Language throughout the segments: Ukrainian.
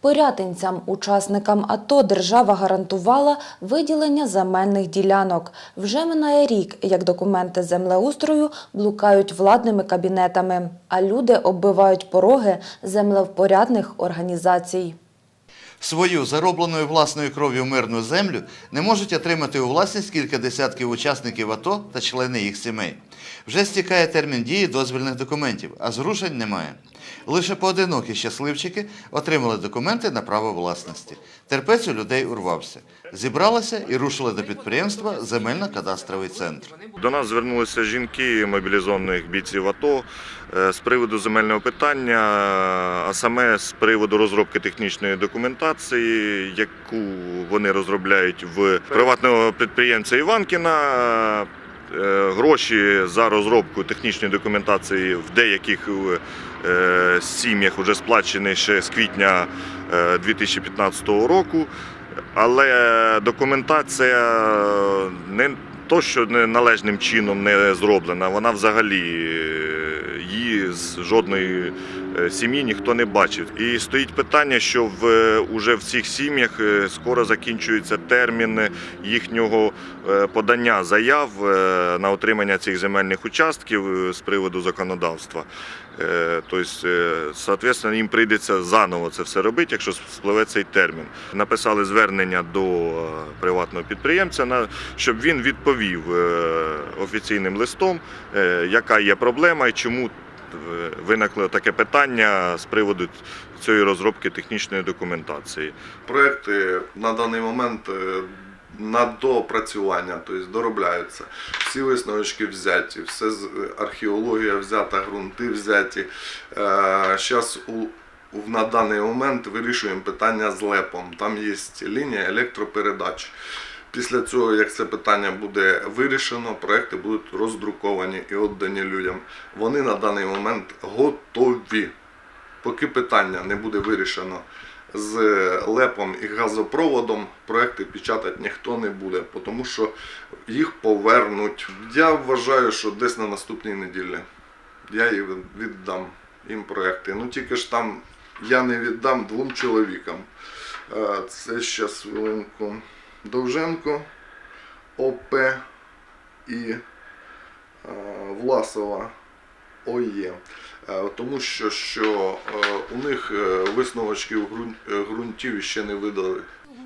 Порятинцям, учасникам АТО держава гарантувала виділення земельних ділянок. Вже минає рік, як документи землеустрою блукають владними кабінетами, а люди оббивають пороги землевпорядних організацій. Свою заробленою власною кров'ю мирну землю не можуть отримати у власність кілька десятків учасників АТО та члени їх сімей. Вже стікає термін дії дозвільних документів, а зрушень немає. Лише поодинокі щасливчики отримали документи на право власності. Терпець у людей урвався. Зібралися і рушили до підприємства Земельно-кадастровий центр. До нас звернулися жінки мобілізованих бійців АТО е, з приводу земельного питання, а саме з приводу розробки технічної документації, яку вони розробляють в приватного підприємця Іванкіна. Е, Гроші за розробку технічної документації в деяких е, сім'ях вже сплачені ще з квітня е, 2015 року. Але документація не то, що належним чином не зроблена, вона взагалі е, її з жодної е, сім'ї ніхто не бачив. І стоїть питання, що в е, уже в цих сім'ях скоро закінчується термін їхнього подання заяв на отримання цих земельних участків з приводу законодавства. Тобто, соответственно, їм прийдеться заново це все робити, якщо спливе цей термін. Написали звернення до е, приватного підприємця, щоб він відповів офіційним листом, яка є проблема і чому виникло таке питання з приводу цієї розробки технічної документації. Проекти на даний момент на допрацювання, тобто доробляються. Всі висновочки взяті, все археологія взята, ґрунти взяті. Зараз у на даний момент вирішуємо питання з лепом. Там є лінія електропередач. Після цього, як це питання буде вирішено, проекти будуть роздруковані і віддані людям. Вони на даний момент готові. Поки питання не буде вирішено з лепом і газопроводом, проекти печатати ніхто не буде, тому що їх повернуть. Я вважаю, що десь на наступній неділі я їм віддам їм проекти. Ну тільки ж там я не віддам двом чоловікам. Е, Це зараз хвилинку Довженко, ОП і е, Власова ОЄ. Е, Тому що, що е, у них висновочки висновочків ґрунт- е, ґрунтів ще не видали.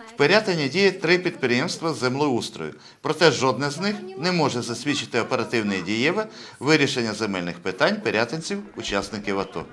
В Пирятині діє три підприємства з землеустрою, проте жодне з них не може засвідчити оперативне дієве вирішення земельних питань пирятинців, учасників АТО.